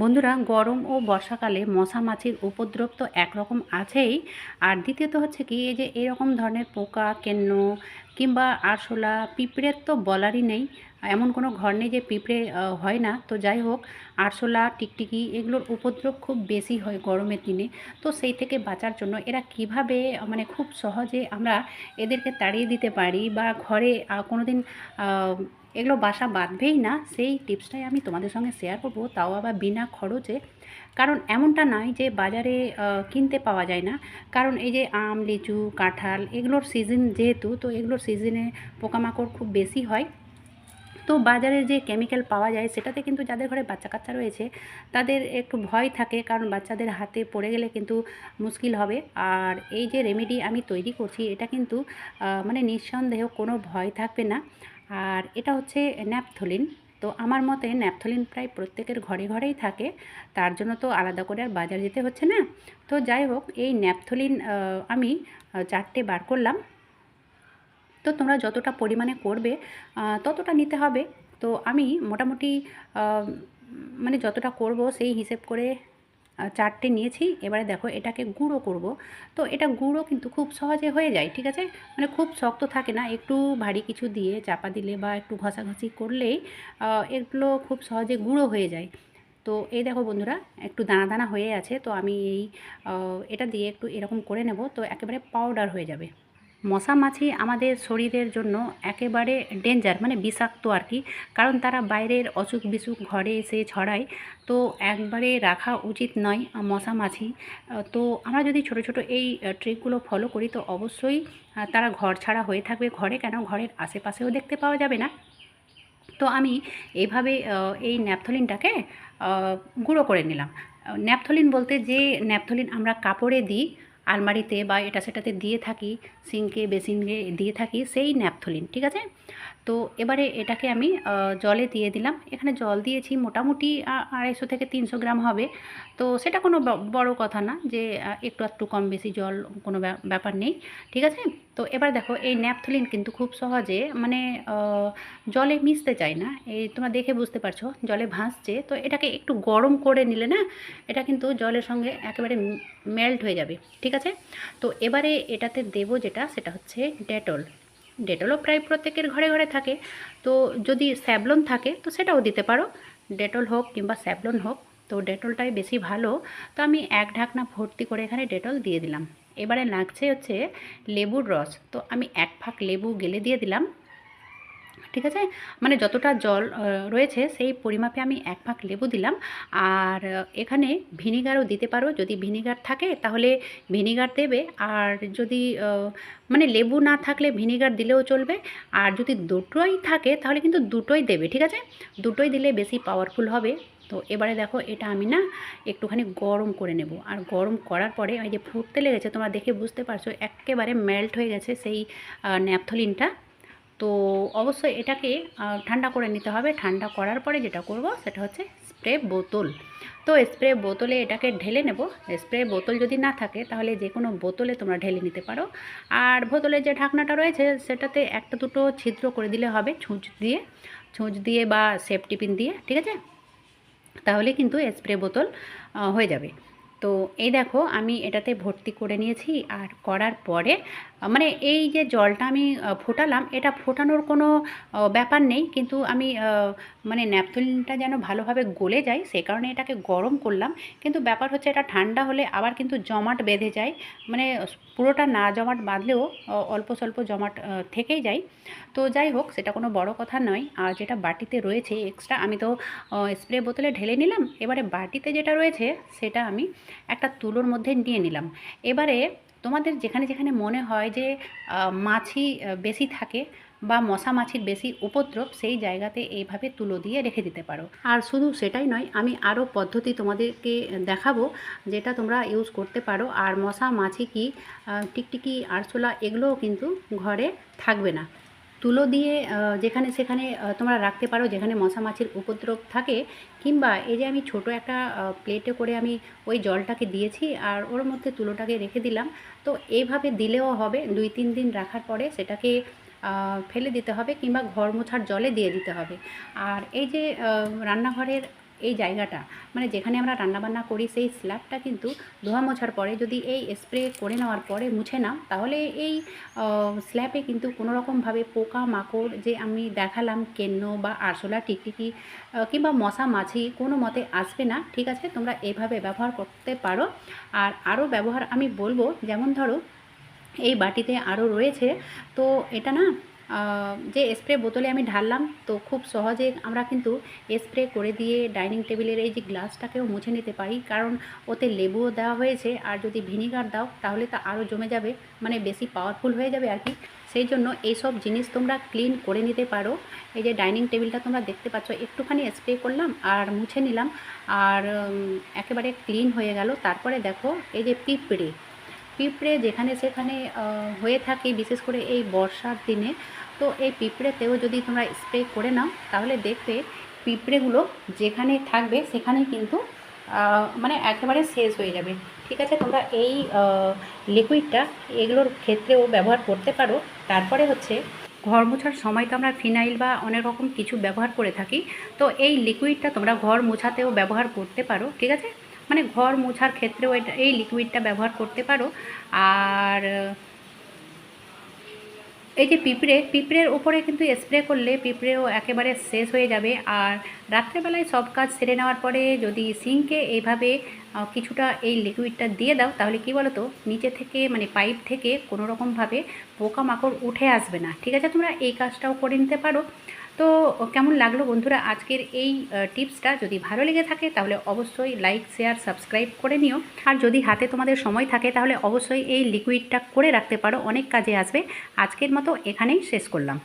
বন্ধুরা, গরম ও বর্ষাকালে মশা মাছির উপদ্রব তো একরকম আছেই। আর দ্বিতীয়ত হচ্ছে কি, এই যে এরকম ধরনের পোকা, কেন্ন কিংবা আরশোলা, পিঁপড়ের তো বলারই নেই। এমন কোনো ঘর নেই যে পিঁপড়ে হয় না। তো যাই হোক, আরশোলা, টিকটিকি এগুলোর উপদ্রব খুব বেশি হয় গরমের দিনে। তো সেই থেকে বাঁচার জন্য এরা কীভাবে মানে খুব সহজে আমরা এদেরকে তাড়িয়ে দিতে পারি বা ঘরে কোনো দিন এগুলো বাসা বাঁধবেই না, সেই টিপসটাই আমি তোমাদের সঙ্গে শেয়ার করব। তাও আবার বিনা খরচে। কারণ এমনটা নয় যে বাজারে কিনতে পাওয়া যায় না। কারণ এই যে আম, লিচু, কাঁঠাল এগুলোর সিজন যেহেতু, তো এগুলোর সিজনে পোকামাকড় খুব বেশি হয়। তো বাজারে যে কেমিক্যাল পাওয়া যায়, সেটাতে কিন্তু যাদের ঘরে বাচ্চা কাচ্চা রয়েছে, তাদের একটু ভয় থাকে, কারণ বাচ্চাদের হাতে পড়ে গেলে কিন্তু মুশকিল হবে। আর এই যে রেমেডি আমি তৈরি করছি, এটা কিন্তু মানে নিঃসন্দেহ কোনো ভয় থাকবে না। আর এটা হচ্ছে ন্যাপথলিন। তো আমার মতে ন্যাপথলিন প্রায় প্রত্যেকের ঘরে ঘরেই থাকে, তার জন্য তো আলাদা করে আর বাজার যেতে হচ্ছে না। তো যাই হোক, এই ন্যাপথলিন আমি চারটে বার করলাম। তো তোমরা যতটা পরিমাণে করবে ততটা নিতে হবে। তো আমি মোটামুটি মানে যতটা করব সেই হিসেব করে চারটে নিয়েছি। এবারে দেখো এটাকে গুঁড়ো করব। তো এটা গুঁড়ো কিন্তু খুব সহজে হয়ে যায়, ঠিক আছে? মানে খুব শক্ত থাকে না, একটু ভারী কিছু দিয়ে চাপা দিলে বা একটু ঘষাঘষি করলেই এগুলো খুব সহজে গুঁড়ো হয়ে যায়। তো এই দেখো বন্ধুরা, একটু দানা দানা হয়ে আছে, তো আমি এই এটা দিয়ে একটু এরকম করে নেব, তো একেবারে পাউডার হয়ে যাবে। মশা মাছি আমাদের শরীরের জন্য একেবারে ডেঞ্জার মানে বিষাক্ত আর কি। কারণ তারা বাইরের অসুখ বিসুখ ঘরে এসে ছড়ায়, তো একবারে রাখা উচিত নয় মশা মাছি তো আমরা যদি ছোট ছোট এই ট্রিকগুলো ফলো করি, তো অবশ্যই তারা ঘর ছাড়া হয়ে থাকবে। ঘরে কেন? ঘরের আশেপাশেও দেখতে পাওয়া যাবে না। তো আমি এইভাবে এই ন্যাপথলিনটাকে গুঁড়ো করে নিলাম। ন্যাপথলিন বলতে যে ন্যাপথলিন আমরা কাপড়ে দিই আলমারিতে বা এটা সেটাতে দিয়ে থাকি, সিঙ্কে, বেসিনে দিয়ে থাকি সেই ন্যাপথলিন, ঠিক আছে? তো এবারে এটাকে আমি জলে দিয়ে দিলাম। এখানে জল দিয়েছি, মোটামুটি আড়াইশো থেকে তিনশো গ্রাম হবে। তো সেটা কোনো বড় কথা না যে একটু একটু কম বেশি জল কোনো ব্যাপার নেই, ঠিক আছে? তো এবার দেখো, এই ন্যাপথলিন কিন্তু খুব সহজে মানে জলে মিশতে চায় না। এই তোমরা দেখে বুঝতে পারছ, জলে ভাসছে। তো এটাকে একটু গরম করে নিলে না, এটা কিন্তু জলের সঙ্গে একেবারে মেল্ট হয়ে যাবে। ঠিক আছে? তো এবারে এটাতে দেবো যেটা, সেটা হচ্ছে ডেটল। ডেটলও প্রায় প্রত্যেকের ঘরে ঘরে থাকে। তো যদি স্যাভলন থাকে, তো সেটাও দিতে পারো। ডেটল হোক কিংবা স্যাভলন হোক তো ডেটলটাই বেশি ভালো। তো আমি এক ঢাকনা ভর্তি করে এখানে ডেটল দিয়ে দিলাম। এবারে লাগছে হচ্ছে লেবুর রস। তো আমি এক ফাঁক লেবু গেলে দিয়ে দিলাম। ঠিক আছে? মানে যতটা জল রয়েছে সেই পরিমাপে আমি এক ফাঁক লেবু দিলাম। আর এখানে ভিনিগারও দিতে পারো। যদি ভিনিগার থাকে তাহলে ভিনিগার দেবে। আর যদি মানে লেবু না থাকলে ভিনিগার দিলেও চলবে। আর যদি দুটোই থাকে তাহলে কিন্তু দুটোই দেবে। ঠিক আছে? দুটোই দিলে বেশি পাওয়ারফুল হবে। তো এবারে দেখো এটা আমি না একটুখানি গরম করে নেব। আর গরম করার পরে ওই যে ফুটতে লেগেছে, তোমরা দেখে বুঝতে পারছ, একেবারে মেল্ট হয়ে গেছে সেই ন্যাপথলিনটা। তো অবশ্যই এটাকে ঠান্ডা করে নিতে হবে। ঠান্ডা করার পরে যেটা করব সেটা হচ্ছে স্প্রে বোতল। তো স্প্রে বোতলে এটাকে ঢেলে নেব। স্প্রে বোতল যদি না থাকে তাহলে যে কোনো বোতলে তোমরা ঢেলে নিতে পারো। আর বোতলের যে ঢাকনাটা রয়েছে সেটাতে একটা দুটো ছিদ্র করে দিলে হবে, ছুঁচ দিয়ে। ছুঁচ দিয়ে বা সেফটি পিন দিয়ে, ঠিক আছে? তাহলে কিন্তু স্প্রে বোতল হয়ে যাবে। তো এই দেখো আমি এটাতে ভর্তি করে নিয়েছি আর করার পরে মানে এই যে জলটা আমি ফোটালাম, এটা ফোটানোর কোনো ব্যাপার নেই, কিন্তু আমি মানে ন্যাপথলিনটা যেন ভালোভাবে গলে যায় সেই কারণে এটাকে গরম করলাম। কিন্তু ব্যাপার হচ্ছে এটা ঠান্ডা হলে আবার কিন্তু জমাট বেঁধে যায় মানে পুরোটা না জমাট বাঁধলেও অল্প স্বল্প জমাট থেকেই যায়। তো যাই হোক, সেটা কোনো বড় কথা নয়, আর যেটা বাটিতে রয়েছে এক্সট্রা আমি তো স্প্রে বোতলে ঢেলে নিলাম, এবারে বাটিতে যেটা রয়েছে, সেটা আমি একটা তুলোর মধ্যে নিয়ে নিলাম। এবারে তোমাদের যেখানে যেখানে মনে হয় যে মাছি বেশি থাকে বা মশা মাছির বেশি উপদ্রব, সেই জায়গাতে এইভাবে তুলো দিয়ে রেখে দিতে পারো। আর শুধু সেটাই নয়, আমি আরও পদ্ধতি তোমাদেরকে দেখাবো, যেটা তোমরা ইউজ করতে পারো। আর মশা, মাছি কি টিকটিকি, আরশোলা, এগুলোও কিন্তু ঘরে থাকবে না। তুলো দিয়ে যেখানে, সেখানে তোমরা রাখতে পারো যেখানে মশা মাছির উপদ্রব থাকে, কিংবা এই যে আমি ছোট একটা প্লেটে করে আমি ওই জলটাকে দিয়েছি আর ওর মধ্যে তুলোটাকে রেখে দিলাম। তো এইভাবে দিলেও হবে, দুই তিন দিন রাখার পরে সেটাকে ফেলে দিতে হবে কিংবা ঘর মোছার জলে দিয়ে দিতে হবে। আর এই যে রান্নাঘরের এই জায়গাটা। মানে যেখানে আমরা রান্নাবান্না করি, সেই স্ল্যাবটা কিন্তু ধোয়া মোছার পরে যদি এই স্প্রে করে নেওয়ার পরে মুছে নাও, তাহলে এই স্ল্যাবে কিন্তু কোনো রকমভাবে পোকা মাকড় যে আমি দেখালাম, কেন্ন বা আরশোলা, টিকটিকি কিংবা মশা, মাছি, কোনো মতে আসবে না। ঠিক আছে? তোমরা এভাবে ব্যবহার করতে পারো। আর আরও ব্যবহার আমি বলব, যেমন ধরো, এই বাটিতে আরও রয়েছে, তো এটা না যে স্প্রে বোতলে আমি ঢাললাম, তো খুব সহজে আমরা কিন্তু স্প্রে করে দিয়ে ডাইনিং টেবিলের এই যে গ্লাসটাকেও মুছে নিতে পারি। কারণ ওতে লেবুও দেওয়া হয়েছে, আর যদি ভিনিগার দাও, তাহলে তা আরও জমে যাবে মানে বেশি পাওয়ারফুল হয়ে যাবে আর কি। সেই জন্য এইসব জিনিস তোমরা ক্লিন করে নিতে পারো। এই যে ডাইনিং টেবিলটা তোমরা দেখতে পাচ্ছ, একটুখানি স্প্রে করলাম আর মুছে নিলাম। আর একেবারে ক্লিন হয়ে গেল। তারপরে দেখো, এই যে পিঁপড়ে পিঁপড়ে যেখানে সেখানে হয়ে থাকে, বিশেষ করে এই বর্ষার দিনে। তো এই পিঁপড়েতেও যদি তোমরা স্প্রে করে নাও, তাহলে দেখবে পিঁপড়েগুলো যেখানে থাকবে সেখানে কিন্তু মানে একেবারে শেষ হয়ে যাবে। ঠিক আছে, তোমরা এই লিকুইডটা এগুলোর ক্ষেত্রেও ব্যবহার করতে পারো। তারপরে হচ্ছে ঘর মোছার সময় তো আমরা ফিনাইল বা অনেক রকম কিছু ব্যবহার করে থাকি। তো এই লিকুইডটা তোমরা ঘর মোছাতেও ব্যবহার করতে পারো। ঠিক আছে? মানে ঘর মোছার ক্ষেত্রেও এটা, এই লিকুইডটা ব্যবহার করতে পারো। আর, এই যে পিঁপড়ে, পিঁপড়ের ওপরে কিন্তু স্প্রে করলে পিঁপড়েও একেবারে শেষ হয়ে যাবে। আর রাত্রেবেলায় সব কাজ সেরে নেওয়ার পরে যদি সিঙ্কে এইভাবে কিছুটা এই লিকুইডটা দিয়ে দাও, তাহলে কি বলো তো নিচে থেকে মানে পাইপ থেকে কোনো রকমভাবে পোকামাকড় উঠে আসবে না। ঠিক আছে? তোমরা এই কাজটাও করে নিতে পারো। তো কেমন লাগল বন্ধুরা আজকের এই টিপসটা? যদি ভালো লেগে থাকে তাহলে অবশ্যই লাইক শেয়ার সাবস্ক্রাইব করে নিও। আর যদি হাতে তোমাদের সময় থাকে তাহলে অবশ্যই এই লিকুইডটা করে রাখতে পারো, অনেক কাজে আসবে। আজকের মতো এখানেই শেষ করলাম।